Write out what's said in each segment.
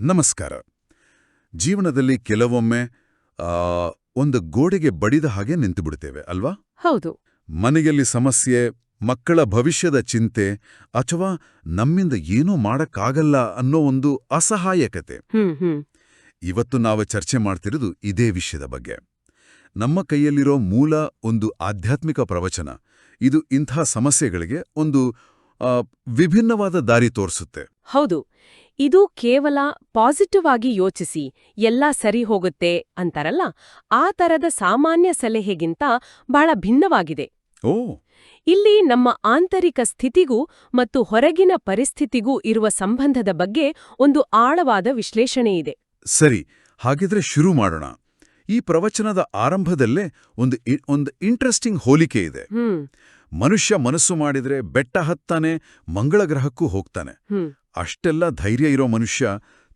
ನಮಸ್ಕಾರ. ಜೀವನದಲ್ಲಿ ಕೆಲವೊಮ್ಮೆ ಒಂದು ಗೋಡೆಗೆ ಬಡಿದ ಹಾಗೆ ನಿಂತುಬಿಡ್ತೇವೆ ಅಲ್ವಾ? ಹೌದು. ಮನೆಯಲ್ಲಿ ಸಮಸ್ಯೆ ಮಕ್ಕಳ ಭವಿಷ್ಯದ ಚಿಂತೆ ಅಥವಾ ನಮ್ಮಿಂದ ಏನೂ ಮಾಡಕ್ಕಾಗಲ್ಲ ಅನ್ನೋ ಒಂದು ಅಸಹಾಯಕತೆ. ಇವತ್ತು ನಾವು ಚರ್ಚೆ ಮಾಡ್ತಿರೋದು ಇದೇ ವಿಷಯದ ಬಗ್ಗೆ. ನಮ್ಮ ಕೈಯಲ್ಲಿರೋ ಮೂಲ ಒಂದು ಆಧ್ಯಾತ್ಮಿಕ ಪ್ರವಚನ ಇದು ಇಂಥ ಸಮಸ್ಯೆಗಳಿಗೆ ಒಂದು ವಿಭಿನ್ನವಾದ ದಾರಿ ತೋರಿಸುತ್ತೆ. ಹೌದು. ಇದು ಕೇವಲ ಪಾಸಿಟಿವ್ ಆಗಿ ಯೋಚಿಸಿ ಎಲ್ಲ ಸರಿ ಹೋಗುತ್ತೆ ಅಂತಾರಲ್ಲ? ಆ ತರದ ಸಾಮಾನ್ಯ ಸಲಹೆಗಿಂತ ಬಹಳ ಭಿನ್ನವಾಗಿದೆ. ಓ! ಇಲ್ಲಿ ನಮ್ಮ ಆಂತರಿಕ ಸ್ಥಿತಿಗೂ ಮತ್ತು ಹೊರಗಿನ ಪರಿಸ್ಥಿತಿಗೂ ಇರುವ ಸಂಬಂಧದ ಬಗ್ಗೆ ಒಂದು ಆಳವಾದ ವಿಶ್ಲೇಷಣೆ ಇದೆ. ಸರಿ ಹಾಗಿದ್ರೆ ಶುರು ಮಾಡೋಣ. ಈ ಪ್ರವಚನದ ಆರಂಭದಲ್ಲೇ ಒಂದು ಒಂದು ಇಂಟ್ರೆಸ್ಟಿಂಗ್ ಹೋಲಿಕೆ ಇದೆ. ಮನುಷ್ಯ ಮನಸ್ಸು ಮಾಡಿದ್ರೆ ಬೆಟ್ಟ ಹತ್ತಾನೆ ಮಂಗಳ ಗ್ರಹಕ್ಕೂ ಹೋಗ್ತಾನೆ ಅಷ್ಟೆಲ್ಲ ಧೈರ್ಯ ಇರೋ ಮನುಷ್ಯ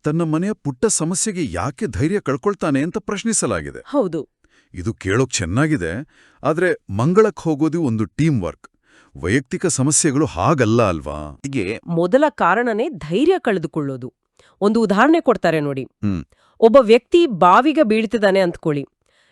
ತನ್ನ ಮನೆಯ ಪುಟ್ಟ ಸಮಸ್ಯೆಗೆ ಯಾಕೆ ಧೈರ್ಯ ಕಳ್ಕೊಳ್ತಾನೆ ಅಂತ ಪ್ರಶ್ನಿಸಲಾಗಿದೆ. ಹೌದು. ಇದು ಕೇಳೋಕ್ ಚೆನ್ನಾಗಿದೆ ಆದ್ರೆ ಮಂಗಳಕ್ಕೆ ಹೋಗೋದು ಒಂದು ಟೀಮ್ ವರ್ಕ್. ವೈಯಕ್ತಿಕ ಸಮಸ್ಯೆಗಳು ಹಾಗಲ್ಲ ಅಲ್ವಾ? ಹೀಗೆ ಮೊದಲ ಕಾರಣನೇ ಧೈರ್ಯ ಕಳೆದುಕೊಳ್ಳೋದು. ಒಂದು ಉದಾಹರಣೆ ಕೊಡ್ತಾರೆ ನೋಡಿ. ಒಬ್ಬ ವ್ಯಕ್ತಿ ಬಾವಿಗೆ ಬೀಳ್ತಿದ್ದಾನೆ ಅಂದ್ಕೊಳ್ಳಿ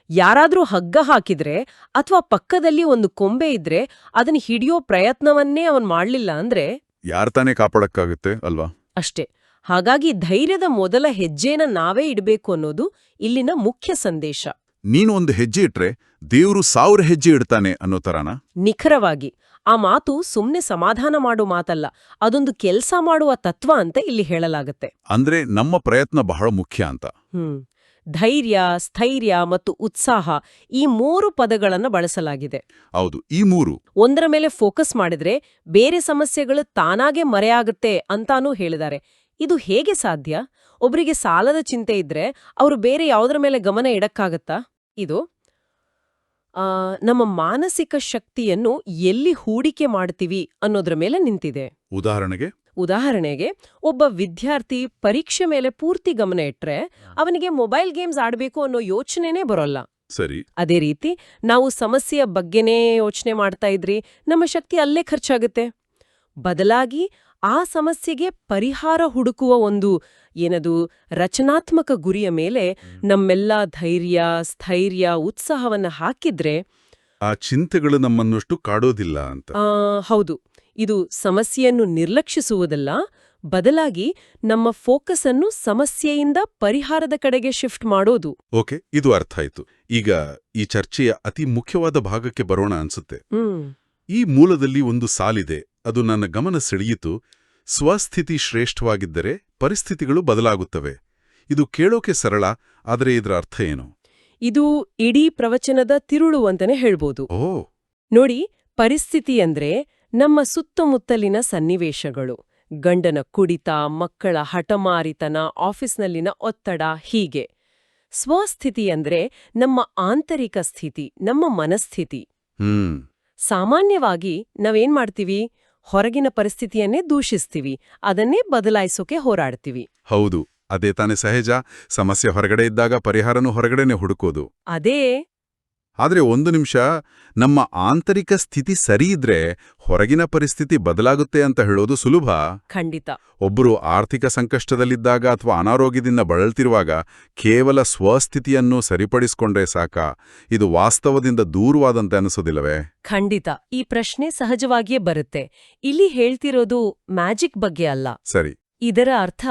ಯಾರಾದ್ರೂ ಹಗ್ಗ ಹಾಕಿದ್ರೆ ಅಥವಾ ಪಕ್ಕದಲ್ಲಿ ಒಂದು ಕೊಂಬೆ ಇದ್ರೆ ಅದನ್ನ ಹಿಡಿಯೋ ಪ್ರಯತ್ನವನ್ನೇ ಅವನ್ ಮಾಡ್ಲಿಲ್ಲ ಅಂದ್ರೆ ಯಾರ್ ತಾನೇ ಕಾಪಾಡಕ್ಕಾಗುತ್ತೆ ಅಲ್ವಾ? ಅಷ್ಟೇ. ಹಾಗಾಗಿ ಧೈರ್ಯದ ಮೊದಲ ಹೆಜ್ಜೆನ ನಾವೇ ಇಡಬೇಕು ಅನ್ನೋದು ಇಲ್ಲಿನ ಮುಖ್ಯ ಸಂದೇಶ. ನೀನು ಒಂದು ಹೆಜ್ಜೆ ಇಟ್ರೆ ದೇವರು ಸಾವಿರ ಹೆಜ್ಜೆ ಇಡ್ತಾನೆ ಅನ್ನೋ ತರಾನ? ನಿಖರವಾಗಿ. ಆ ಮಾತು ಸುಮ್ನೆ ಸಮಾಧಾನ ಮಾಡೋ ಮಾತಲ್ಲ ಅದೊಂದು ಕೆಲಸ ಮಾಡುವ ತತ್ವ ಅಂತ ಇಲ್ಲಿ ಹೇಳಲಾಗತ್ತೆ. ಅಂದ್ರೆ ನಮ್ಮ ಪ್ರಯತ್ನ ಬಹಳ ಮುಖ್ಯ ಅಂತ. ಹ್ಮ್. ಧೈರ್ಯ ಸ್ಥೈರ್ಯ ಮತ್ತು ಉತ್ಸಾಹ ಈ ಮೂರು ಪದಗಳನ್ನು ಬಳಸಲಾಗಿದೆ. ಹೌದು ಈ ಮೂರು. ಒಂದರ ಮೇಲೆ ಫೋಕಸ್ ಮಾಡಿದ್ರೆ ಬೇರೆ ಸಮಸ್ಯೆಗಳು ತಾನಾಗೆ ಮರೆಯಾಗುತ್ತೆ ಅಂತಾನೂ ಹೇಳಿದ್ದಾರೆ. ಇದು ಹೇಗೆ ಸಾಧ್ಯ? ಒಬ್ಬರಿಗೆ ಸಾಲದ ಚಿಂತೆ ಇದ್ರೆ ಅವರು ಬೇರೆ ಯಾವುದರ ಮೇಲೆ ಗಮನ ಇಡಕ್ಕಾಗತ್ತಾ? ಇದು ನಮ್ಮ ಮಾನಸಿಕ ಶಕ್ತಿಯನ್ನು ಎಲ್ಲಿ ಹೂಡಿಕೆ ಮಾಡ್ತೀವಿ ಅನ್ನೋದ್ರ ಮೇಲೆ ನಿಂತಿದೆ. ಉದಾಹರಣೆಗೆ ಉದಾಹರಣೆಗೆ ಒಬ್ಬ ವಿದ್ಯಾರ್ಥಿ ಪರೀಕ್ಷೆ ಮೇಲೆ ಪೂರ್ತಿ ಗಮನ ಇಟ್ಟರೆ ಅವನಿಗೆ ಮೊಬೈಲ್ ಗೇಮ್ಸ್ ಆಡಬೇಕು ಅನ್ನೋ ಯೋಚನೆನೇ ಬರೋಲ್ಲ. ಸರಿ. ಅದೇ ರೀತಿ ನಾವು ಸಮಸ್ಯೆಯ ಬಗ್ಗೆನೇ ಯೋಚನೆ ಮಾಡ್ತಾ ಇದ್ರಿ ನಮ್ಮ ಶಕ್ತಿ ಅಲ್ಲೇ ಖರ್ಚಾಗುತ್ತೆ. ಬದಲಾಗಿ ಆ ಸಮಸ್ಯೆಗೆ ಪರಿಹಾರ ಹುಡುಕುವ ಒಂದು ಏನದು ರಚನಾತ್ಮಕ ಗುರಿಯ ಮೇಲೆ ನಮ್ಮೆಲ್ಲ ಧೈರ್ಯ ಸ್ಥೈರ್ಯ ಉತ್ಸಾಹವನ್ನ ಹಾಕಿದ್ರೆ ಆ ಚಿಂತೆಗಳು ನಮ್ಮನ್ನಷ್ಟು ಕಾಡೋದಿಲ್ಲ ಅಂತ. ಹೌದು. ಇದು ಸಮಸ್ಯೆಯನ್ನು ನಿರ್ಲಕ್ಷಿಸುವುದಲ್ಲ ಬದಲಾಗಿ ನಮ್ಮ ಫೋಕಸ್ ಅನ್ನು ಸಮಸ್ಯೆಯಿಂದ ಪರಿಹಾರದ ಕಡೆಗೆ ಶಿಫ್ಟ್ ಮಾಡೋದು. ಓಕೆ ಇದು ಅರ್ಥ ಆಯ್ತು. ಈಗ ಈ ಚರ್ಚೆಯ ಅತಿ ಮುಖ್ಯವಾದ ಭಾಗಕ್ಕೆ ಬರೋಣ ಅನ್ಸುತ್ತೆ. ಈ ಮೂಲದಲ್ಲಿ ಒಂದು ಸಾಲಿದೆ. ಅದು ನನ್ನ ಗಮನ ಸೆಳೆಯಿತು. ಸ್ವಸ್ಥಿತಿ ಶ್ರೇಷ್ಠವಾಗಿದ್ದರೆ ಪರಿಸ್ಥಿತಿಗಳು ಬದಲಾಗುತ್ತವೆ. ಇದು ಕೇಳೋಕೆ ಸರಳ ಆದರೆ ಇದರ ಅರ್ಥ ಏನು? ಇದು ಇಡೀ ಪ್ರವಚನದ ತಿರುಳು ಅಂತಾನೆ ಹೇಳ್ಬೋದು. ಓ. ನೋಡಿ ಪರಿಸ್ಥಿತಿ ಅಂದ್ರೆ ನಮ್ಮ ಸುತ್ತಮುತ್ತಲಿನ ಸನ್ನಿವೇಶಗಳು. ಗಂಡನ ಕುಡಿತ ಮಕ್ಕಳ ಹಠಮಾರಿತನ ಆಫೀಸ್ನಲ್ಲಿನ ಒತ್ತಡ ಹೀಗೆ. ಸ್ವಸ್ಥಿತಿ ಅಂದ್ರೆ ನಮ್ಮ ಆಂತರಿಕ ಸ್ಥಿತಿ ನಮ್ಮ ಮನಸ್ಥಿತಿ. ಹ್ಮ್. ಸಾಮಾನ್ಯವಾಗಿ ನಾವೇನ್ ಮಾಡ್ತೀವಿ? ಹೊರಗಿನ ಪರಿಸ್ಥಿತಿಯನ್ನೇ ದೂಷಿಸ್ತೀವಿ. ಅದನ್ನೇ ಬದಲಾಯಿಸೋಕೆ ಹೋರಾಡ್ತೀವಿ. ಹೌದು. ಅದೇ ತಾನೇ ಸಹಜ. ಸಮಸ್ಯೆ ಹೊರಗಡೆ ಇದ್ದಾಗ ಪರಿಹಾರನೂ ಹೊರಗಡೆನೆ ಹುಡುಕೋದು. ಅದೇ. ಆದ್ರೆ ಒಂದು ನಿಮಿಷ ನಮ್ಮ ಆಂತರಿಕ ಸ್ಥಿತಿ ಸರಿ ಇದ್ರೆ ಹೊರಗಿನ ಪರಿಸ್ಥಿತಿ ಬದಲಾಗುತ್ತೆ ಅಂತ ಹೇಳೋದು ಸುಲಭ. ಖಂಡಿತ. ಒಬ್ಬರು ಆರ್ಥಿಕ ಸಂಕಷ್ಟದಲ್ಲಿದ್ದಾಗ ಅಥವಾ ಅನಾರೋಗ್ಯದಿಂದ ಬಳಲ್ತಿರುವಾಗ ಕೇವಲ ಸ್ವಸ್ಥಿತಿಯನ್ನು ಸರಿಪಡಿಸಿಕೊಂಡ್ರೆ ಸಾಕ? ಇದು ವಾಸ್ತವದಿಂದ ದೂರವಾದಂತೆ ಅನಿಸೋದಿಲ್ಲವೇ? ಖಂಡಿತ. ಈ ಪ್ರಶ್ನೆ ಸಹಜವಾಗಿಯೇ ಬರುತ್ತೆ. ಇಲ್ಲಿ ಹೇಳ್ತಿರೋದು ಮ್ಯಾಜಿಕ್ ಬಗ್ಗೆ ಅಲ್ಲ. ಸರಿ. ಇದರ ಅರ್ಥ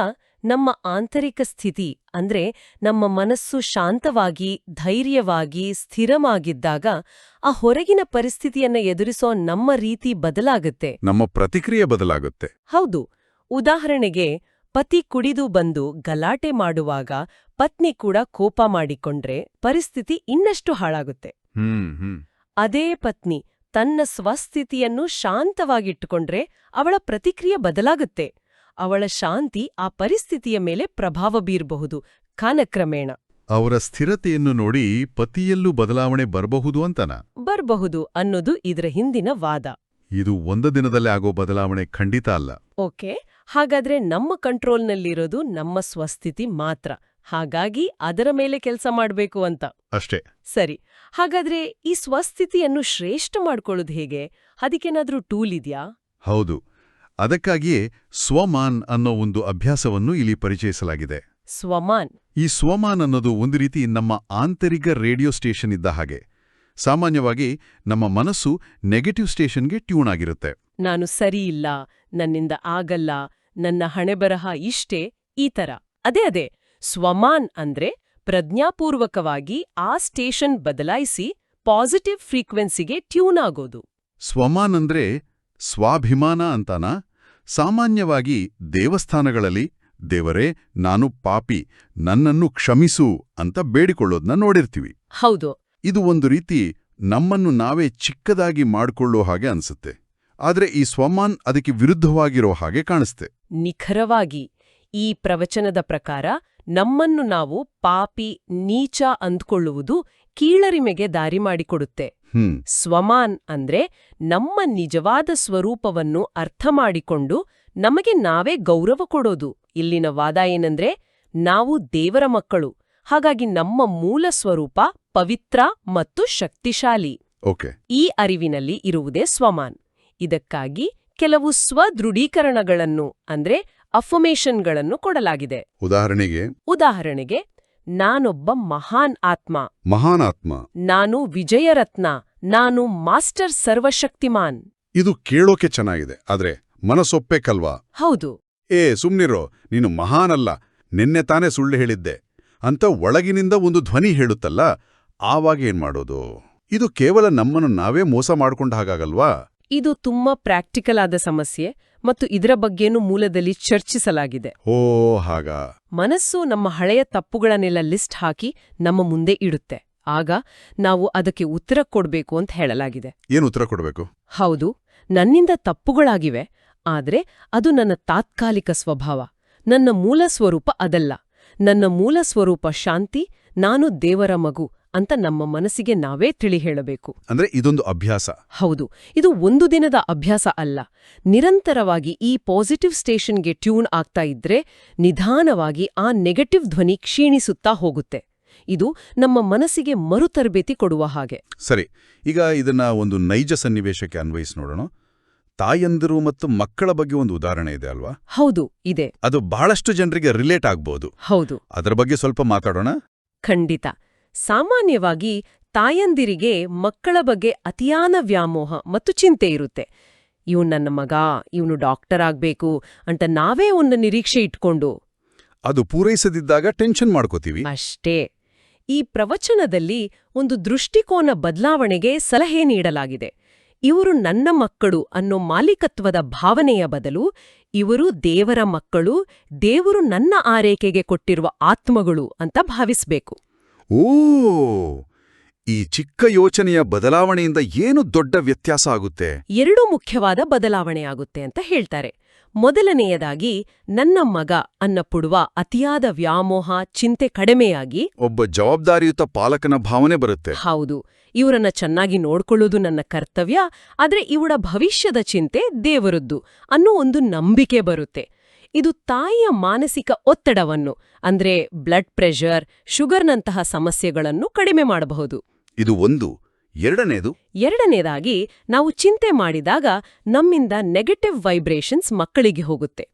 ನಮ್ಮ ಆಂತರಿಕ ಸ್ಥಿತಿ ಅಂದ್ರೆ ನಮ್ಮ ಮನಸ್ಸು ಶಾಂತವಾಗಿ ಧೈರ್ಯವಾಗಿ ಸ್ಥಿರವಾಗಿದ್ದಾಗ ಆ ಹೊರಗಿನ ಪರಿಸ್ಥಿತಿಯನ್ನ ಎದುರಿಸೋ ನಮ್ಮ ರೀತಿ ಬದಲಾಗುತ್ತೆ. ನಮ್ಮ ಪ್ರತಿಕ್ರಿಯೆ ಬದಲಾಗುತ್ತೆ. ಹೌದು. ಉದಾಹರಣೆಗೆ ಪತಿ ಕುಡಿದು ಬಂದು ಗಲಾಟೆ ಮಾಡುವಾಗ ಪತ್ನಿ ಕೂಡ ಕೋಪ ಮಾಡಿಕೊಂಡ್ರೆ ಪರಿಸ್ಥಿತಿ ಇನ್ನಷ್ಟು ಹಾಳಾಗುತ್ತೆ. ಅದೇ ಪತ್ನಿ ತನ್ನ ಸ್ವಸ್ಥಿತಿಯನ್ನು ಶಾಂತವಾಗಿಟ್ಟುಕೊಂಡ್ರೆ ಅವಳ ಪ್ರತಿಕ್ರಿಯೆ ಬದಲಾಗುತ್ತೆ. ಅವಳ ಶಾಂತಿ ಆ ಪರಿಸ್ಥಿತಿಯ ಮೇಲೆ ಪ್ರಭಾವ ಬೀರಬಹುದು ಕಾಲಕ್ರಮೇಣ. ಅವರ ಸ್ಥಿರತೆಯನ್ನು ನೋಡಿ ಪತಿಯಲ್ಲೂ ಬದಲಾವಣೆ ಬರಬಹುದು ಅಂತನ? ಬರಬಹುದು ಅನ್ನೋದು ಇದರ ಹಿಂದಿನ ವಾದ. ಇದು ಒಂದು ದಿನದಲ್ಲೇ ಆಗೋ ಬದಲಾವಣೆ ಖಂಡಿತ ಅಲ್ಲ. ಓಕೆ ಹಾಗಾದ್ರೆ ನಮ್ಮ ಕಂಟ್ರೋಲ್ನಲ್ಲಿರೋದು ನಮ್ಮ ಸ್ವಸ್ಥಿತಿ ಮಾತ್ರ. ಹಾಗಾಗಿ ಅದರ ಮೇಲೆ ಕೆಲಸ ಮಾಡಬೇಕು ಅಂತ. ಅಷ್ಟೇ. ಸರಿ ಹಾಗಾದ್ರೆ ಈ ಸ್ವಸ್ಥಿತಿಯನ್ನು ಶ್ರೇಷ್ಠ ಮಾಡ್ಕೊಳ್ಳೋದು ಹೇಗೆ? ಅದಕ್ಕೇನಾದ್ರೂ ಟೂಲ್ ಇದ್ಯಾ? ಹೌದು ಅದಕ್ಕಾಗಿಯೇ ಸ್ವಮಾನ್ ಅನ್ನೋ ಒಂದು ಅಭ್ಯಾಸವನ್ನು ಇಲ್ಲಿ ಪರಿಚಯಿಸಲಾಗಿದೆ. ಸ್ವಮಾನ್. ಈ ಸ್ವಮಾನ್ ಅನ್ನೋದು ಒಂದು ರೀತಿ ನಮ್ಮ ಆಂತರಿಕ ರೇಡಿಯೋ ಸ್ಟೇಷನ್ ಇದ್ದ ಹಾಗೆ. ಸಾಮಾನ್ಯವಾಗಿ ನಮ್ಮ ಮನಸ್ಸು ನೆಗೆಟಿವ್ ಸ್ಟೇಷನ್ಗೆ ಟ್ಯೂನ್ ಆಗಿರುತ್ತೆ. ನಾನು ಸರಿಯಿಲ್ಲ ನನ್ನಿಂದ ಆಗಲ್ಲ ನನ್ನ ಹಣೆಬರಹ ಇಷ್ಟೇ ಈ ತರ. ಅದೇ ಅದೇ ಸ್ವಮಾನ್ ಅಂದ್ರೆ ಪ್ರಜ್ಞಾಪೂರ್ವಕವಾಗಿ ಆ ಸ್ಟೇಷನ್ ಬದಲಾಯಿಸಿ ಪಾಸಿಟಿವ್ ಫ್ರೀಕ್ವೆನ್ಸಿಗೆ ಟ್ಯೂನ್ ಆಗೋದು. ಸ್ವಮಾನ್ ಅಂದ್ರೆ ಸ್ವಾಭಿಮಾನ ಅಂತಾನ? ಸಾಮಾನ್ಯವಾಗಿ ದೇವಸ್ಥಾನಗಳಲ್ಲಿ ದೇವರೇ ನಾನು ಪಾಪಿ ನನ್ನನ್ನು ಕ್ಷಮಿಸು ಅಂತ ಬೇಡಿಕೊಳ್ಳೋದನ್ನ ನೋಡಿರ್ತೀವಿ. ಹೌದು. ಇದು ಒಂದು ರೀತಿ ನಮ್ಮನ್ನು ನಾವೇ ಚಿಕ್ಕದಾಗಿ ಮಾಡಿಕೊಳ್ಳೋ ಹಾಗೆ ಅನ್ಸುತ್ತೆ. ಆದ್ರೆ ಈ ಸ್ವಮಾನ್ ಅದಕ್ಕೆ ವಿರುದ್ಧವಾಗಿರೋ ಹಾಗೆ ಕಾಣಿಸ್ತೆ. ನಿಖರವಾಗಿ ಈ ಪ್ರವಚನದ ಪ್ರಕಾರ ನಮ್ಮನ್ನು ನಾವು ಪಾಪಿ ನೀಚ ಅಂದ್ಕೊಳ್ಳುವುದು ಕೀಳರಿಮೆಗೆ ದಾರಿ ಮಾಡಿಕೊಡುತ್ತೆ. ಸ್ವಮಾನ್ ಅಂದ್ರೆ ನಮ್ಮ ನಿಜವಾದ ಸ್ವರೂಪವನ್ನು ಅರ್ಥ ಮಾಡಿಕೊಂಡು ನಮಗೆ ನಾವೇ ಗೌರವ ಕೊಡೋದು. ಇಲ್ಲಿನ ವಾದ ಏನಂದ್ರೆ ನಾವು ದೇವರ ಮಕ್ಕಳು. ಹಾಗಾಗಿ ನಮ್ಮ ಮೂಲ ಸ್ವರೂಪ ಪವಿತ್ರ ಮತ್ತು ಶಕ್ತಿಶಾಲಿ. ಈ ಅರಿವಿನಲ್ಲಿ ಇರುವುದೇ ಸ್ವಮಾನ್. ಇದಕ್ಕಾಗಿ ಕೆಲವು ಸ್ವದೃಢೀಕರಣಗಳನ್ನು ಅಂದ್ರೆ ಅಫರ್ಮೇಷನ್ಗಳನ್ನು ಕೊಡಲಾಗಿದೆ. ಉದಾಹರಣೆಗೆ ಉದಾಹರಣೆಗೆ ನಾನೊಬ್ಬ ಮಹಾನ್ ಆತ್ಮ. ಮಹಾನ್ ಆತ್ಮ. ನಾನು ವಿಜಯರತ್ನ. ನಾನು ಮಾಸ್ಟರ್ ಸರ್ವಶಕ್ತಿಮಾನ್. ಇದು ಕೇಳೋಕೆ ಚೆನ್ನಾಗಿದೆ ಆದ್ರೆ ಮನಸ್ಸೊಪ್ಪೇಕಲ್ವಾ ಹೌದು. ಏ ಸುಮ್ನಿರೋ ನೀನು ಮಹಾನ್ ಅಲ್ಲ ನಿನ್ನೆ ತಾನೇ ಸುಳ್ಳು ಹೇಳಿದ್ದೆ. ಅಂತ ಒಳಗಿನಿಂದ ಒಂದು ಧ್ವನಿ ಹೇಳುತ್ತಲ್ಲ ಆವಾಗ ಏನ್ ಮಾಡೋದು ಇದು ಕೇವಲ ನಮ್ಮನ್ನು ನಾವೇ ಮೋಸ ಮಾಡ್ಕೊಂಡ ಹಾಗಾಗಲ್ವಾ? ಇದು ತುಂಬಾ ಪ್ರಾಕ್ಟಿಕಲ್ ಆದ ಸಮಸ್ಯೆ ಮತ್ತು ಇದರ ಬಗ್ಗೆನೂ ಮೂಲದಲ್ಲಿ ಚರ್ಚಿಸಲಾಗಿದೆ. ಓ ಹಾಗ. ಮನಸ್ಸು ನಮ್ಮ ಹಳೆಯ ತಪ್ಪುಗಳನ್ನೆಲ್ಲ ಲಿಸ್ಟ್ ಹಾಕಿ ನಮ್ಮ ಮುಂದೆ ಇಡುತ್ತೆ. ಆಗ ನಾವು ಅದಕ್ಕೆ ಉತ್ತರ ಕೊಡಬೇಕು ಅಂತ ಹೇಳಲಾಗಿದೆ. ಏನು ಉತ್ತರ ಕೊಡಬೇಕು? ಹೌದು ನನ್ನಿಂದ ತಪ್ಪುಗಳಾಗಿವೆ ಆದರೆ ಅದು ನನ್ನ ತಾತ್ಕಾಲಿಕ ಸ್ವಭಾವ. ನನ್ನ ಮೂಲ ಸ್ವರೂಪ ಅದಲ್ಲ. ನನ್ನ ಮೂಲ ಸ್ವರೂಪ ಶಾಂತಿ ನಾನು ದೇವರ ಮಗು ಅಂತ ನಮ್ಮ ಮನಸ್ಸಿಗೆ ನಾವೇ ತಿಳಿ ಹೇಳಬೇಕು. ಅಂದ್ರೆ ಇದೊಂದು ಅಭ್ಯಾಸ. ಹೌದು. ಇದು ಒಂದು ದಿನದ ಅಭ್ಯಾಸ ಅಲ್ಲ. ನಿರಂತರವಾಗಿ ಈ ಪಾಸಿಟಿವ್ ಸ್ಟೇಷನ್ಗೆ ಟ್ಯೂನ್ ಆಗ್ತಾ ಇದ್ರೆ ನಿಧಾನವಾಗಿ ಆ ನೆಗೆಟಿವ್ ಧ್ವನಿ ಕ್ಷೀಣಿಸುತ್ತಾ ಹೋಗುತ್ತೆ. ಇದು ನಮ್ಮ ಮನಸ್ಸಿಗೆ ಮರುತರಬೇತಿ ಕೊಡುವ ಹಾಗೆ. ಸರಿ. ಈಗ ಇದನ್ನ ಒಂದು ನೈಜ ಸನ್ನಿವೇಶಕ್ಕೆ ಅನ್ವಯಿಸಿ ನೋಡೋಣ. ತಾಯಂದಿರು ಮತ್ತು ಮಕ್ಕಳ ಬಗ್ಗೆ ಒಂದು ಉದಾಹರಣೆ ಇದೆ ಅಲ್ವಾ? ಹೌದು ಇದೆ. ಅದು ಬಹಳಷ್ಟು ಜನರಿಗೆ ರಿಲೇಟ್ ಆಗ್ಬೋದು. ಹೌದು. ಅದರ ಬಗ್ಗೆ ಸ್ವಲ್ಪ ಮಾತಾಡೋಣ. ಖಂಡಿತ. ಸಾಮಾನ್ಯವಾಗಿ ತಾಯಂದಿರಿಗೆ ಮಕ್ಕಳ ಬಗ್ಗೆ ಅತಿಯಾನ ವ್ಯಾಮೋಹ ಮತ್ತು ಚಿಂತೆ ಇರುತ್ತೆ. ಇವನು ನನ್ನ ಮಗ ಇವನು ಡಾಕ್ಟರ್ ಆಗ್ಬೇಕು ಅಂತ ನಾವೇ ಒಂದು ನಿರೀಕ್ಷೆ ಇಟ್ಕೊಂಡು. ಅದು ಪೂರೈಸದಿದ್ದಾಗ ಟೆನ್ಷನ್ ಮಾಡ್ಕೋತೀವಿ. ಅಷ್ಟೇ. ಈ ಪ್ರವಚನದಲ್ಲಿ ಒಂದು ದೃಷ್ಟಿಕೋನ ಬದಲಾವಣೆಗೆ ಸಲಹೆ ನೀಡಲಾಗಿದೆ. ಇವರು ನನ್ನ ಮಕ್ಕಳು ಅನ್ನೋ ಮಾಲೀಕತ್ವದ ಭಾವನೆಯ ಬದಲು ಇವರು ದೇವರ ಮಕ್ಕಳು ದೇವರು ನನ್ನ ಆರೈಕೆಗೆ ಕೊಟ್ಟಿರುವ ಆತ್ಮಗಳು ಅಂತ ಭಾವಿಸ್ಬೇಕು. ಓ ಈ ಚಿಕ್ಕ ಯೋಚನೆಯ ಬದಲಾವಣೆಯಿಂದ ಏನು ದೊಡ್ಡ ವ್ಯತ್ಯಾಸ ಆಗುತ್ತೆ? ಎರಡೂ ಮುಖ್ಯವಾದ ಬದಲಾವಣೆ ಆಗುತ್ತೆ ಅಂತ ಹೇಳ್ತಾರೆ. ಮೊದಲನೆಯದಾಗಿ ನನ್ನ ಮಗ ಅನ್ನಪುಡುವ ಅತಿಯಾದ ವ್ಯಾಮೋಹ ಚಿಂತೆ ಕಡಿಮೆಯಾಗಿ ಒಬ್ಬ ಜವಾಬ್ದಾರಿಯುತ ಪಾಲಕನ ಭಾವನೆ ಬರುತ್ತೆ. ಹೌದು. ಇವರನ್ನ ಚೆನ್ನಾಗಿ ನೋಡ್ಕೊಳ್ಳೋದು ನನ್ನ ಕರ್ತವ್ಯ ಆದ್ರೆ ಇವಳ ಭವಿಷ್ಯದ ಚಿಂತೆ ದೇವರದ್ದು ಅನ್ನೋ ಒಂದು ನಂಬಿಕೆ ಬರುತ್ತೆ. ಇದು ತಾಯಿಯ ಮಾನಸಿಕ ಒತ್ತಡವನ್ನು ಅಂದ್ರೆ ಬ್ಲಡ್ ಪ್ರೆಷರ್ ಶುಗರ್ನಂತಹ ಸಮಸ್ಯೆಗಳನ್ನು ಕಡಿಮೆ ಮಾಡಬಹುದು. ಇದು ಒಂದು. ಎರಡನೇದು? ಎರಡನೇದಾಗಿ ನಾವು ಚಿಂತೆ ಮಾಡಿದಾಗ ನಮ್ಮಿಂದ ನೆಗೆಟಿವ್ ವೈಬ್ರೇಷನ್ಸ್ ಮಕ್ಕಳಿಗೆ ಹೋಗುತ್ತೆ.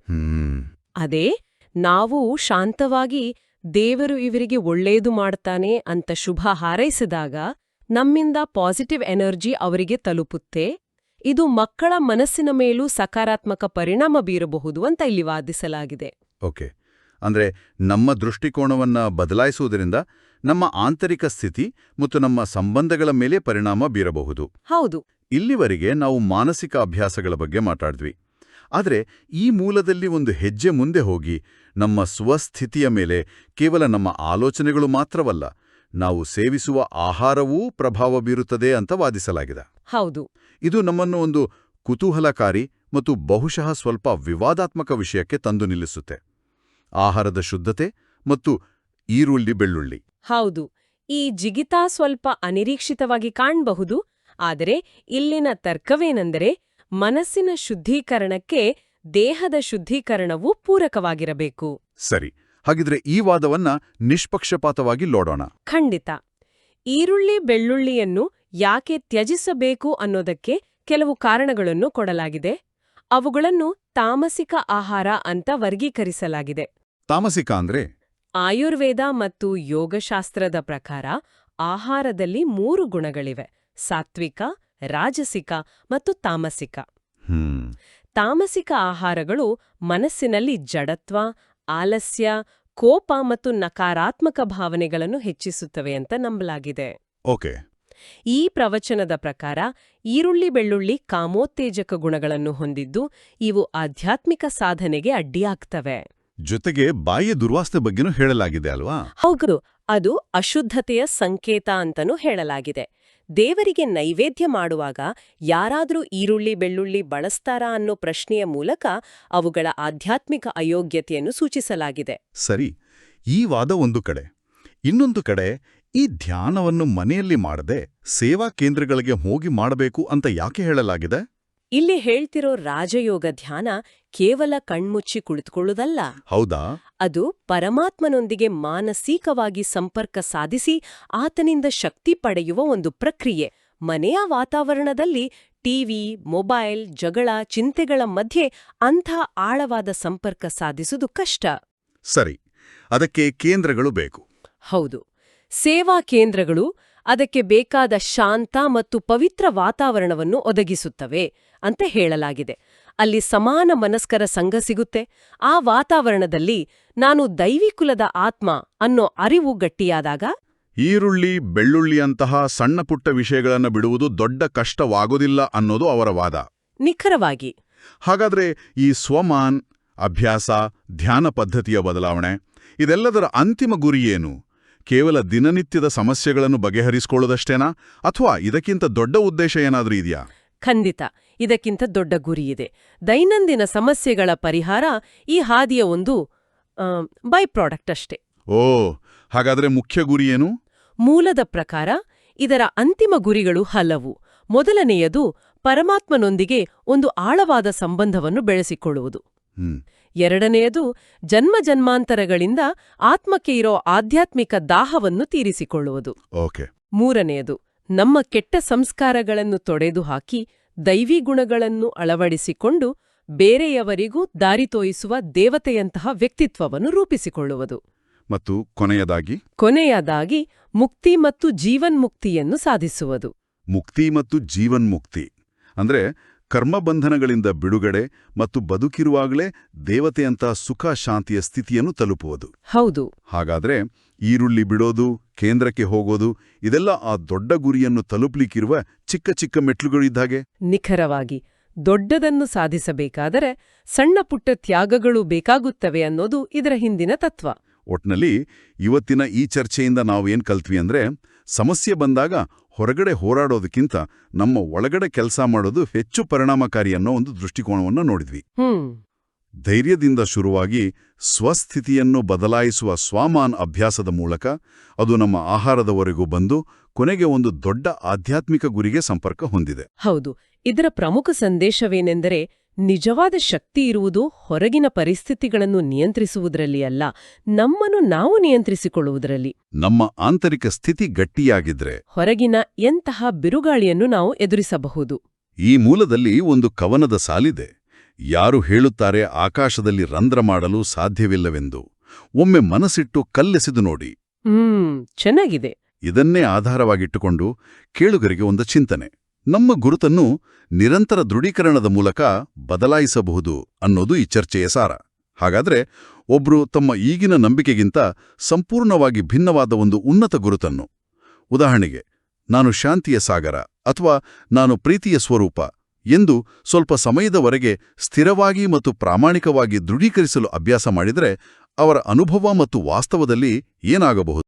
ಅದೇ ನಾವು ಶಾಂತವಾಗಿ ದೇವರು ಇವರಿಗೆ ಒಳ್ಳೆಯದು ಮಾಡ್ತಾನೆ ಅಂತ ಶುಭ ಹಾರೈಸಿದಾಗ ನಮ್ಮಿಂದ ಪಾಸಿಟಿವ್ ಎನರ್ಜಿ ಅವರಿಗೆ ತಲುಪುತ್ತೆ. ಇದು ಮಕ್ಕಳ ಮನಸ್ಸಿನ ಮೇಲೂ ಸಕಾರಾತ್ಮಕ ಪರಿಣಾಮ ಬೀರಬಹುದು ಅಂತ ಇಲ್ಲಿ ವಾದಿಸಲಾಗಿದೆ. ಓಕೆ. ಅಂದ್ರೆ ನಮ್ಮ ದೃಷ್ಟಿಕೋನವನ್ನ ಬದಲಾಯಿಸುವುದರಿಂದ ನಮ್ಮ ಆಂತರಿಕ ಸ್ಥಿತಿ ಮತ್ತು ನಮ್ಮ ಸಂಬಂಧಗಳ ಮೇಲೆ ಪರಿಣಾಮ ಬೀರಬಹುದು. ಹೌದು. ಇಲ್ಲಿವರೆಗೆ ನಾವು ಮಾನಸಿಕ ಅಭ್ಯಾಸಗಳ ಬಗ್ಗೆ ಮಾತಾಡಿದ್ವಿ. ಆದರೆ ಈ ಮೂಲದಲ್ಲಿ ಒಂದು ಹೆಜ್ಜೆ ಮುಂದೆ ಹೋಗಿ ನಮ್ಮ ಸ್ವಸ್ಥಿತಿಯ ಮೇಲೆ ಕೇವಲ ನಮ್ಮ ಆಲೋಚನೆಗಳು ಮಾತ್ರವಲ್ಲ ನಾವು ಸೇವಿಸುವ ಆಹಾರವೂ ಪ್ರಭಾವ ಬೀರುತ್ತದೆ ಅಂತ ವಾದಿಸಲಾಗಿದೆ. ಹೌದು. ಇದು ನಮ್ಮನ್ನು ಒಂದು ಕುತೂಹಲಕಾರಿ ಮತ್ತು ಬಹುಶಃ ಸ್ವಲ್ಪ ವಿವಾದಾತ್ಮಕ ವಿಷಯಕ್ಕೆ ತಂದು ನಿಲ್ಲಿಸುತ್ತೆ. ಆಹಾರದ ಶುದ್ಧತೆ ಮತ್ತು ಈರುಳ್ಳಿ ಬೆಳ್ಳುಳ್ಳಿ. ಹೌದು. ಈ ಜಿಗಿತ ಸ್ವಲ್ಪ ಅನಿರೀಕ್ಷಿತವಾಗಿ ಕಾಣಬಹುದು ಆದರೆ ಇಲ್ಲಿನ ತರ್ಕವೇನೆಂದರೆ ಮನಸ್ಸಿನ ಶುದ್ಧೀಕರಣಕ್ಕೆ ದೇಹದ ಶುದ್ಧೀಕರಣವೂ ಪೂರಕವಾಗಿರಬೇಕು. ಸರಿ. ಹಾಗಿದ್ರೆ ಈ ವಾದವನ್ನ ನಿಷ್ಪಕ್ಷಪಾತವಾಗಿ ಲೋಡೋಣ. ಖಂಡಿತ. ಈರುಳ್ಳಿ ಬೆಳ್ಳುಳ್ಳಿಯನ್ನು ಯಾಕೆ ತ್ಯಜಿಸಬೇಕು ಅನ್ನೋದಕ್ಕೆ ಕೆಲವು ಕಾರಣಗಳನ್ನು ಕೊಡಲಾಗಿದೆ. ಅವುಗಳನ್ನು ತಾಮಸಿಕ ಆಹಾರ ಅಂತ ವರ್ಗೀಕರಿಸಲಾಗಿದೆ. ತಾಮಸಿಕ ಅಂದ್ರೆ? ಆಯುರ್ವೇದ ಮತ್ತು ಯೋಗಶಾಸ್ತ್ರದ ಪ್ರಕಾರ ಆಹಾರದಲ್ಲಿ ಮೂರು ಗುಣಗಳಿವೆ. ಸಾತ್ವಿಕ ರಾಜಸಿಕ ಮತ್ತು ತಾಮಸಿಕ. ತಾಮಸಿಕ ಆಹಾರಗಳು ಮನಸ್ಸಿನಲ್ಲಿ ಜಡತ್ವ ಆಲಸ್ಯ ಕೋಪ ಮತ್ತು ನಕಾರಾತ್ಮಕ ಭಾವನೆಗಳನ್ನು ಹೆಚ್ಚಿಸುತ್ತವೆ ಅಂತ ನಂಬಲಾಗಿದೆ. ಓಕೆ. ಈ ಪ್ರವಚನದ ಪ್ರಕಾರ ಈರುಳ್ಳಿ ಬೆಳ್ಳುಳ್ಳಿ ಕಾಮೋತ್ತೇಜಕ ಗುಣಗಳನ್ನು ಹೊಂದಿದ್ದು ಇವು ಆಧ್ಯಾತ್ಮಿಕ ಸಾಧನೆಗೆ ಅಡ್ಡಿಯಾಗ್ತವೆ. ಜೊತೆಗೆ ಬಾಯ ದುರ್ವಾಸನೆ ಬಗ್ಗೆನೂ ಹೇಳಲಾಗಿದೆ ಅಲ್ವಾ? ಹೌದು ಅದು ಅಶುದ್ಧತೆಯ ಸಂಕೇತ ಅಂತನೂ ಹೇಳಲಾಗಿದೆ. ದೇವರಿಗೆ ನೈವೇದ್ಯ ಮಾಡುವಾಗ ಯಾರಾದರೂ ಈರುಳ್ಳಿ, ಬೆಳ್ಳುಳ್ಳಿ ಬಳಸ್ತಾರಾ ಅನ್ನೋ ಪ್ರಶ್ನೆಯ ಮೂಲಕ ಅವುಗಳ ಆಧ್ಯಾತ್ಮಿಕ ಅಯೋಗ್ಯತೆಯನ್ನು ಸೂಚಿಸಲಾಗಿದೆ. ಸರಿ, ಈ ವಾದ ಒಂದು ಕಡೆ. ಇನ್ನೊಂದು ಕಡೆ, ಈ ಧ್ಯಾನವನ್ನು ಮನೆಯಲ್ಲಿ ಮಾಡದೆ ಸೇವಾ ಕೇಂದ್ರಗಳಿಗೆ ಹೋಗಿ ಮಾಡಬೇಕು ಅಂತ ಯಾಕೆ ಹೇಳಲಾಗಿದೆ? ಇಲ್ಲಿ ಹೇಳ್ತಿರೋ ರಾಜಯೋಗ ಧ್ಯಾನ ಕೇವಲ ಕಣ್ಮುಚ್ಚಿ ಕುಳಿತುಕೊಳ್ಳುವುದಲ್ಲ ಹೌದಾ? ಅದು ಪರಮಾತ್ಮನೊಂದಿಗೆ ಮಾನಸಿಕವಾಗಿ ಸಂಪರ್ಕ ಸಾಧಿಸಿ ಆತನಿಂದ ಶಕ್ತಿ ಪಡೆಯುವ ಒಂದು ಪ್ರಕ್ರಿಯೆ. ಮನೆಯ ವಾತಾವರಣದಲ್ಲಿ ಟಿವಿ ಮೊಬೈಲ್ ಜಗಳ ಚಿಂತೆಗಳ ಮಧ್ಯೆ ಅಂಥ ಆಳವಾದ ಸಂಪರ್ಕ ಸಾಧಿಸುವುದು ಕಷ್ಟ. ಸರಿ ಅದಕ್ಕೆ ಕೇಂದ್ರಗಳು ಬೇಕು. ಹೌದು ಸೇವಾ ಕೇಂದ್ರಗಳು ಅದಕ್ಕೆ ಬೇಕಾದ ಶಾಂತ ಮತ್ತು ಪವಿತ್ರ ವಾತಾವರಣವನ್ನು ಒದಗಿಸುತ್ತವೆ. ಅಂತ ಹೇಳಲಾಗಿದೆ. ಅಲ್ಲಿ ಸಮಾನ ಮನಸ್ಕರ ಸಂಘ ಸಿಗುತ್ತೆ. ಆ ವಾತಾವರಣದಲ್ಲಿ ನಾನು ದೈವಿಕುಲದ ಆತ್ಮ ಅನ್ನೋ ಅರಿವು ಗಟ್ಟಿಯಾದಾಗ ಈರುಳ್ಳಿ ಬೆಳ್ಳುಳ್ಳಿಯಂತಹ ಸಣ್ಣ ಪುಟ್ಟ ವಿಷಯಗಳನ್ನು ಬಿಡುವುದು ದೊಡ್ಡ ಕಷ್ಟವಾಗೋದಿಲ್ಲ ಅನ್ನೋದು ಅವರ ವಾದ. ನಿಖರವಾಗಿ. ಹಾಗಾದ್ರೆ ಈ ಸ್ವಮಾನ್ ಅಭ್ಯಾಸ ಧ್ಯಾನ ಪದ್ಧತಿಯ ಬದಲಾವಣೆ ಇದೆಲ್ಲದರ ಅಂತಿಮ ಗುರಿಯೇನು ಕೇವಲ ದಿನನಿತ್ಯದ ಸಮಸ್ಯೆಗಳನ್ನು ಬಗೆಹರಿಸಿಕೊಳ್ಳೋದಷ್ಟೇನಾ? ಅಥವಾ ಇದಕ್ಕಿಂತ ದೊಡ್ಡ ಉದ್ದೇಶ ಏನಾದರೂ ಇದೆಯಾ? ಖಂಡಿತ. ಇದಕ್ಕಿಂತ ದೊಡ್ಡ ಗುರಿಯಿದೆ ದೈನಂದಿನ ಸಮಸ್ಯೆಗಳ ಪರಿಹಾರ ಈ ಹಾದಿಯ ಒಂದು ಬೈ ಪ್ರಾಡಕ್ಟ್ ಅಷ್ಟೇ. ಓ ಹಾಗಾದರೆ ಮುಖ್ಯ ಗುರಿ ಏನು? ಮೂಲದ ಪ್ರಕಾರ ಇದರ ಅಂತಿಮ ಗುರಿಗಳು ಹಲವು. ಮೊದಲನೆಯದು ಪರಮಾತ್ಮನೊಂದಿಗೆ ಒಂದು ಆಳವಾದ ಸಂಬಂಧವನ್ನು ಬೆಳೆಸಿಕೊಳ್ಳುವುದು. ಎರಡನೆಯದು ಜನ್ಮ ಜನ್ಮಾಂತರಗಳಿಂದ ಆತ್ಮಕ್ಕೆ ಇರೋ ಆಧ್ಯಾತ್ಮಿಕ ದಾಹವನ್ನು ತೀರಿಸಿಕೊಳ್ಳುವುದು. ಓಕೆ. ಮೂರನೆಯದು ನಮ್ಮ ಕೆಟ್ಟ ಸಂಸ್ಕಾರಗಳನ್ನು ತೊಡೆದು ಹಾಕಿ ದೈವಿ ಗುಣಗಳನ್ನು ಅಳವಡಿಸಿಕೊಂಡು ಬೇರೆಯವರಿಗೂ ದಾರಿ ತೋಯಿಸುವ ದೇವತೆಯಂತಹ ವ್ಯಕ್ತಿತ್ವವನ್ನು ರೂಪಿಸಿಕೊಳ್ಳುವುದು. ಮತ್ತು ಕೊನೆಯದಾಗಿ ಕೊನೆಯದಾಗಿ ಮುಕ್ತಿ ಮತ್ತು ಜೀವನ್ಮುಕ್ತಿಯನ್ನು ಸಾಧಿಸುವುದು. ಮುಕ್ತಿ ಮತ್ತು ಜೀವನ್ಮುಕ್ತಿ ಅಂದ್ರೆ ಕರ್ಮಬಂಧನಗಳಿಂದ ಬಿಡುಗಡೆ ಮತ್ತು ಬದುಕಿರುವಾಗಲೇ ದೇವತೆಯಂತಹ ಸುಖ ಶಾಂತಿಯ ಸ್ಥಿತಿಯನ್ನು ತಲುಪುವುದು. ಹೌದು. ಹಾಗಾದ್ರೆ ಈರುಳ್ಳಿ ಬಿಡೋದು ಕೇಂದ್ರಕ್ಕೆ ಹೋಗೋದು ಇದೆಲ್ಲ ಆ ದೊಡ್ಡ ಗುರಿಯನ್ನು ತಲುಪಲಿಕ್ಕಿರುವ ಚಿಕ್ಕ ಚಿಕ್ಕ ಮೆಟ್ಲುಗಳಿದ್ದಾಗೆ ನಿಖರವಾಗಿ ದೊಡ್ಡದನ್ನು ಸಾಧಿಸಬೇಕಾದರೆ ಸಣ್ಣ ಪುಟ್ಟ ತ್ಯಾಗಗಳು ಬೇಕಾಗುತ್ತವೆ ಅನ್ನೋದು ಇದರ ಹಿಂದಿನ ತತ್ವ. ಒಟ್ನಲ್ಲಿ ಇವತ್ತಿನ ಈ ಚರ್ಚೆಯಿಂದ ನಾವು ಏನ್ ಕಲ್ತ್ವಿ ಅಂದ್ರೆ ಸಮಸ್ಯೆ ಬಂದಾಗ ಹೊರಗಡೆ ಹೋರಾಡೋದಕ್ಕಿಂತ ನಮ್ಮ ಒಳಗಡೆ ಕೆಲಸ ಮಾಡೋದು ಹೆಚ್ಚು ಪರಿಣಾಮಕಾರಿ ಅನ್ನೋ ಒಂದು ದೃಷ್ಟಿಕೋನವನ್ನು ನೋಡಿದ್ವಿ. ಧೈರ್ಯದಿಂದ ಶುರುವಾಗಿ ಸ್ವಸ್ಥಿತಿಯನ್ನು ಬದಲಾಯಿಸುವ ಸ್ವಾಮಾನ್ ಅಭ್ಯಾಸದ ಮೂಲಕ ಅದು ನಮ್ಮ ಆಹಾರದವರೆಗೂ ಬಂದು ಕೊನೆಗೆ ಒಂದು ದೊಡ್ಡ ಆಧ್ಯಾತ್ಮಿಕ ಗುರಿಗೆ ಸಂಪರ್ಕ ಹೊಂದಿದೆ. ಹೌದು. ಇದರ ಪ್ರಮುಖ ಸಂದೇಶವೇನೆಂದರೆ ನಿಜವಾದ ಶಕ್ತಿ ಇರುವುದು ಹೊರಗಿನ ಪರಿಸ್ಥಿತಿಗಳನ್ನು ನಿಯಂತ್ರಿಸುವುದರಲ್ಲಿ ಅಲ್ಲ ನಮ್ಮನ್ನು ನಾವು ನಿಯಂತ್ರಿಸಿಕೊಳ್ಳುವುದರಲ್ಲಿ. ನಮ್ಮ ಆಂತರಿಕ ಸ್ಥಿತಿ ಗಟ್ಟಿಯಾಗಿದ್ರೆ ಹೊರಗಿನ ಎಂತಹ ಬಿರುಗಾಳಿಯನ್ನು ನಾವು ಎದುರಿಸಬಹುದು. ಈ ಮೂಲದಲ್ಲಿ ಒಂದು ಕವನದ ಸಾಲಿದೆ. ಯಾರು ಹೇಳುತ್ತಾರೆ ಆಕಾಶದಲ್ಲಿ ರಂಧ್ರ ಮಾಡಲು ಸಾಧ್ಯವಿಲ್ಲವೆಂದು. ಒಮ್ಮೆ ಮನಸ್ಸಿಟ್ಟು ಕಲ್ಲೆಸೆದು ನೋಡಿ. ಹ್ಮ್ ಚೆನ್ನಾಗಿದೆ. ಇದನ್ನೇ ಆಧಾರವಾಗಿಟ್ಟುಕೊಂಡು ಕೇಳುಗರಿಗೆ ಒಂದು ಚಿಂತನೆ. ನಮ್ಮ ಗುರುತನ್ನು ನಿರಂತರ ದೃಢೀಕರಣದ ಮೂಲಕ ಬದಲಾಯಿಸಬಹುದು ಅನ್ನೋದು ಈ ಚರ್ಚೆಯ ಸಾರ. ಹಾಗಾದ್ರೆ ಒಬ್ರು ತಮ್ಮ ಈಗಿನ ನಂಬಿಕೆಗಿಂತ ಸಂಪೂರ್ಣವಾಗಿ ಭಿನ್ನವಾದ ಒಂದು ಉನ್ನತ ಗುರುತನ್ನು. ಉದಾಹರಣೆಗೆ, ನಾನು ಶಾಂತಿಯ ಸಾಗರ ಅಥವಾ ನಾನು ಪ್ರೀತಿಯ ಸ್ವರೂಪ ಎಂದು ಸ್ವಲ್ಪ ಸಮಯದವರೆಗೆ ಸ್ಥಿರವಾಗಿ ಮತ್ತು ಪ್ರಾಮಾಣಿಕವಾಗಿ ದೃಢೀಕರಿಸಲು ಅಭ್ಯಾಸ ಮಾಡಿದರೆ ಅವರ ಅನುಭವ ಮತ್ತು ವಾಸ್ತವದಲ್ಲಿ ಏನಾಗಬಹುದು?